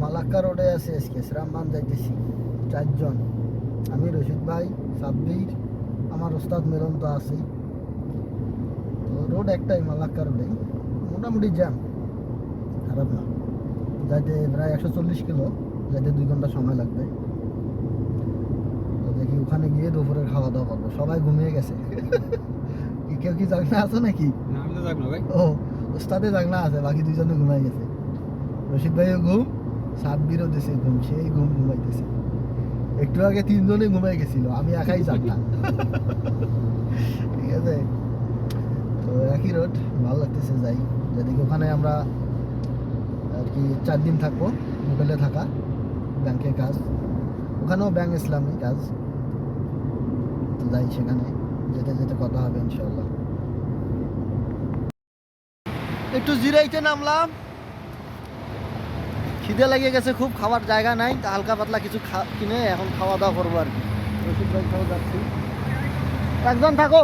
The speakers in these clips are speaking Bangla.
মালাক্কা রোডে আছে আজকে শ্রামবান যাইতেছি। চারজন। আমি রশিদ ভাই সাব্বির আমার ওস্তাদ মেরন তো আছেই তো রোড একটাই মালাক্কা রোডে। মোটামুটি জ্যাম। খারাপ না। যাইতে প্রায় একশো চল্লিশ কিলো। যাইতে দুই ঘণ্টা সময় লাগবে। তো দেখি ওখানে গিয়ে দুপুরের খাওয়া দাওয়া করব। সবাই ঘুমিয়ে গেছে। কেউ কি জাগনা আছে নাকি? ও ওস্তাদে জাগনা আছে বাকি দুজনে ঘুমাই গেছে। রশিদ ভাইও ঘুম। সাব্বিরও দিছে ঘুম সেই ঘুম ঘুমাইতেছে একটু আগে তিনজনে ঘুমাই গেছিল আমি একাই জাগনা ঠিক আছে? তো একই রোড ভালো লাগতেছে যাই। যেদিকে ওখানে আমরা আর কি চার দিন থাকব হোটেলে থাকা ব্যাংকে কাজ। ওখানেও ব্যাংক ইসলামী কাজ। তো যাই সেখানে যেতে যেতে কথা হবে ইনশাল্লাহ একটু জিরাইতে নামলাম। খিদে লেগে গেছে, খুব খাবার জায়গা নাই, তা হালকা পাতলা কিছু কিনে এখন খাওয়া দাওয়া করব আর কি। রশিদ ভাই খাওয়া যাচ্ছি। একজন থাকো।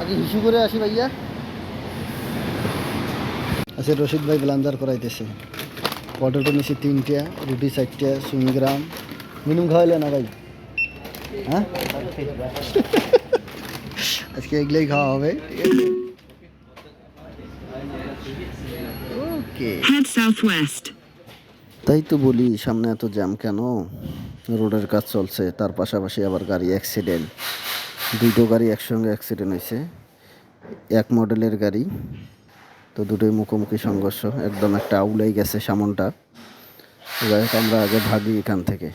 আগে হিসু করে আসি ভাইয়া। আচ্ছা রশিদ ভাই ব্লান্ডার করাইতেছে। পটেটো নিছি তিনটা, রুটি চারটা সুইংগ্রাম মিনিম খাওয়াইলে না ভাই? হ্যাঁ? আজকে এগুলোই খাওয়া হবে। ঠিক আছে Head southwest. তাই তো বলি সামনে এত জ্যাম কেন? রোডের কাজ চলছে তার পাশাপাশি আবার গাড়ি অ্যাক্সিডেন্ট দুটো গাড়ি একসঙ্গে অ্যাক্সিডেন্ট হয়েছে এক মডেলের গাড়ি তো দুটোই মুখোমুখি সংঘর্ষ একদম একটা আউলাই গেছে সামনটা। যাই হোক আমরা আগে ভাগি এখান থেকে।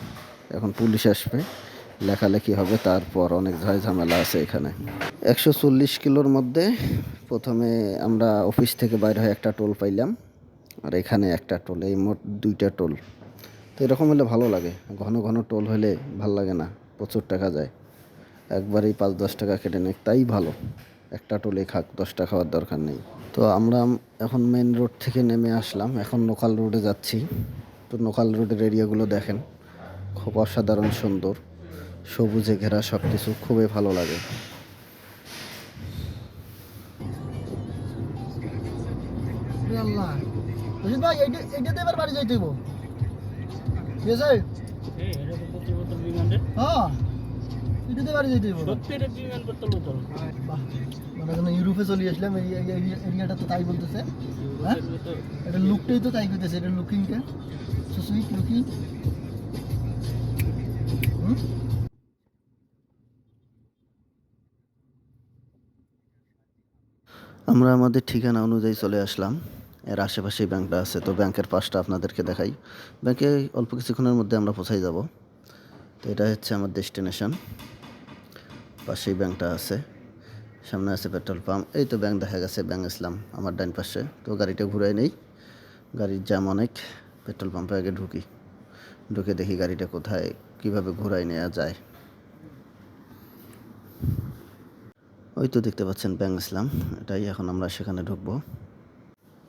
এখন পুলিশ আসবে লেখালেখি হবে তারপর অনেক ঝয় ঝামেলা আছে এখানে। একশো চল্লিশ কিলোর মধ্যে প্রথমে আমরা অফিস থেকে বাইরে হয়ে একটা টোল পাইলাম। আর এখানে একটা টোল, এই মোট দুইটা টোল। তো এরকম হলে ভালো লাগে। ঘন ঘন টোল হলে ভালো লাগে না, প্রচুর টাকা যায়। একবারেই পাঁচ, দশ টাকা কেটে নেয় তাই ভালো। একটা টোলে খাক দশটা খাওয়ার দরকার নেই। তো আমরা এখন মেন রোড থেকে নেমে আসলাম। এখন লোকাল রোডে যাচ্ছি। তো লোকাল রোডের এরিয়াগুলো দেখেন। খুব অসাধারণ সুন্দর। সবুজে ঘেরা সব কিছু খুবই ভালো লাগে। আল্লাহ। রশিদ ভাই এইটাতে এবার বাড়ি যাইতে হইব। ঠিক আছে? হ্যাঁ এটাতে বাড়ি যাইতে হইব। মানে যেন ইউরোপে চলে আসলাম এই এরিয়াটা তো তাই বলতেছে। হ্যাঁ? এটা লুকটাই তো তাই করতেছে এটা লুকিংটা সো সুইট লুকিং। আমরা আমাদের ঠিকানা অনুযায়ী চলে আসলাম। এর আশেপাশেই ব্যাংকটা আছে। তো ব্যাংকের পাশটা আপনাদেরকে দেখাই। ব্যাংকে অল্প কিছুক্ষণের মধ্যে আমরা পৌঁছাই যাব। তো এটা হচ্ছে আমার ডেস্টিনেশন। পাশেই ব্যাংকটা আছে। সামনে আছে পেট্রোল পাম্প। এই তো ব্যাংক দেখা গেছে, ব্যাংক ইসলাম, আমার ডাইন পাশে। তো গাড়িটা ঘুরাই নেই। গাড়ির জ্যাম অনেক। পেট্রোল পাম্পে আগে ঢুকি। ঢুকে দেখি গাড়িটা কোথায়, কীভাবে ঘুরাই নেওয়া যায়। ওই তো দেখতে পাচ্ছেন ব্যাংক ইসলাম। এটাই এখন আমরা সেখানে ঢুকবো।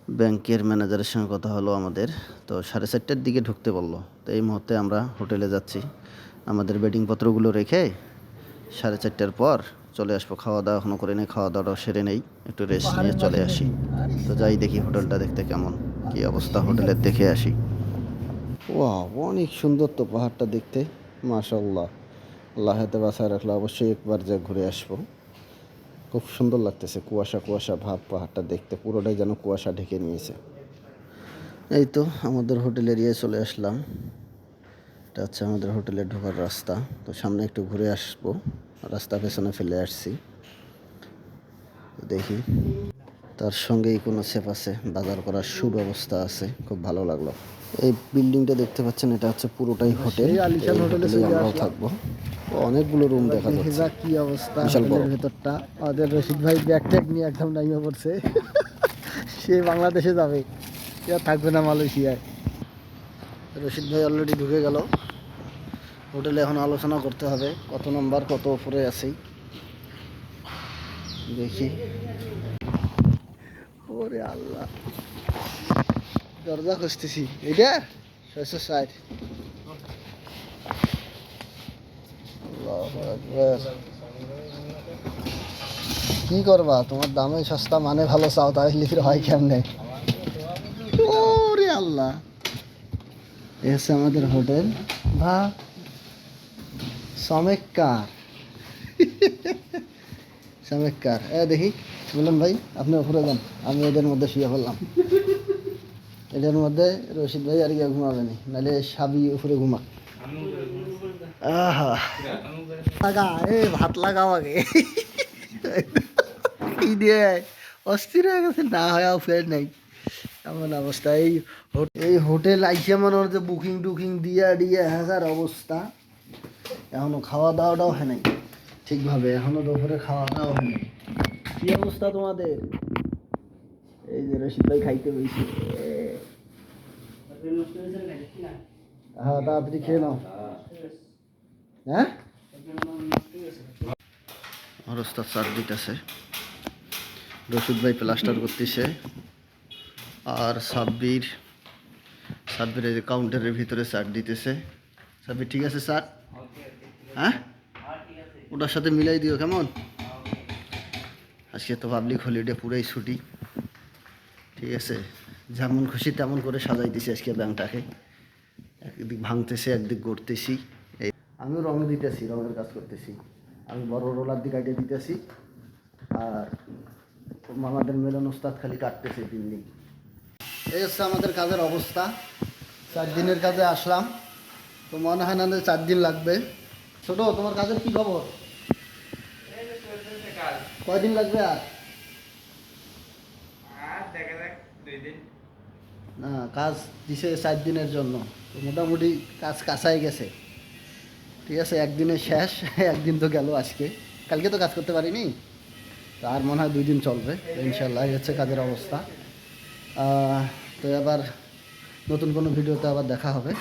ব্যাংকের ম্যানেজারের সঙ্গে কথা হলো আমাদের। তো সাড়ে চারটার দিকে ঢুকতে বলল। তো এই মুহূর্তে আমরা হোটেলে যাচ্ছি। আমাদের বেডিং পত্রগুলো রেখে সাড়ে চারটার পর চলে আসব। খাওয়া দাওয়া এখনও করে নেই, খাওয়া দাওয়াটাও সেরে নেই। একটু রেস্ট নিয়ে চলে আসি। তো যাই দেখি হোটেলটা দেখতে কেমন, কি অবস্থা হোটেলের দেখে আসি। ওয়া অনেক সুন্দর তো পাহাড়টা দেখতে মাশাল্লাহ আল্লাহ হাতে বাসায় রাখলে অবশ্যই একবার যা ঘুরে আসব। খুব সুন্দর লাগতেছে কুয়াশা কুয়াশা ভাব, পাহাড়টা দেখতে। পুরোটাই যেন কুয়াশা ঢেকে নিয়েছে। এই তো আমাদের হোটেল এরিয়ায় চলে আসলাম। এটা হচ্ছে আমাদের হোটেলে ঢোকার রাস্তা। তো সামনে একটু ঘুরে আসব। রাস্তা পেছনে ফেলে আসছি। দেখি। তার সঙ্গেই কোনো সেফ আছে। বাজার করার সুব্যবস্থা আছে। খুব ভালো লাগল। এই বিল্ডিংটা দেখতে পাচ্ছেন এটা হচ্ছে পুরোটাই হোটেল এই হোটেলেই আমরাও থাকব। অনেকগুলো রুম দেখা যাচ্ছে। কি অবস্থা হোটেলের ভেতরটা। আমাদের রশিদ ভাই ব্যাগ ট্যাগ নিয়ে একদম নামিয়ে পড়ছে। সে বাংলাদেশে যাবে। আর থাকবে না মালয়েশিয়ায়। রশিদ ভাই অলরেডি ঢুকে গেল। হোটেলে এখন আলোচনা করতে হবে। কত নম্বর কত উপরে আছি। দেখি। ওরে আল্লাহ। দরজা খুঁজতেছি। এইটা ছয়শো ষাট। কি করবা? তোমার দামে সস্তা মানে ভালো, চাও তাহলে হয় কেমনে? ওরে আল্লাহ। এ হচ্ছে আমাদের হোটেল। বা সমেক্কার সমেক্কার এ দেখি বললাম ভাই, আপনি উপরে যান। আমি এদের মধ্যে শুয়ে পড়লাম। এটার মধ্যে রশিদ ভাই আর গিয়ে ঘুমাবেনি নাহলে সাবি উপরে ঘুমাক আহা। এ ভাত লাগাও আগে। কি দিয়ে অস্থির হয়ে গেছে, না হয় ফের নাই। এমন অবস্থা, এই এই হোটেল আইসে মনে হচ্ছে বুকিং টুকিং দিয়া দিয়ে হাজার অবস্থা। এখনও খাওয়া দাওয়াটাও হয় নাই, ঠিকভাবে। এখনও দুপুরে খাওয়া দাওয়া হয় নাই। কি অবস্থা তোমাদের? এই যে রশিদ ভাই খাইতে বইছে। হ্যাঁ তাড়াতাড়ি খেয়ে নাও। হ্যাঁ? ওস্তাদ চার দিতেছে। রশিদ ভাই প্লাস্টার করতেছে। আর সাব্বির সাব্বির এই কাউন্টারের ভিতরে চার দিতেছে। সাব্বির, ঠিক আছে স্যার হ্যাঁ? ওটার সাথে মিলাই দিও কেমন? আজকে তো পাবলিক হলিডে পুরাই ছুটি। ঠিক আছে? যেমন খুশি তেমন করে সাজাইতেছি আজকে ব্যাংকটাকে। একদিক ভাঙতেছি, একদিক গড়তেছি। এই আমিও রং দিতেছি, রঙের কাজ করতেছি। আমি বড় রোলার দিয়ে কাটিয়ে দিতেছি। আর আমাদের মেলন ওস্তাদ খালি কাটতেছে তিন দিন। এই হচ্ছে আমাদের কাজের অবস্থা। চার দিনের কাজে আসলাম। তো মনে হয় না চার দিন লাগবে। ছোট, তোমার কাজের কি খবর? কয়দিন লাগবে আর? না, কাজ দিছে চার দিনের জন্য। তো মোটামুটি কাজ কাঁচাই গেছে। ঠিক আছে, একদিনে শেষ, একদিন তো গেল আজকে। কালকে তো কাজ করতে পারিনি। তো আর মনে হয় দুই দিন চলবে ইনশাল্লাহ হচ্ছে কাজের অবস্থা। তো এবার নতুন কোনো ভিডিওতে আবার দেখা হবে।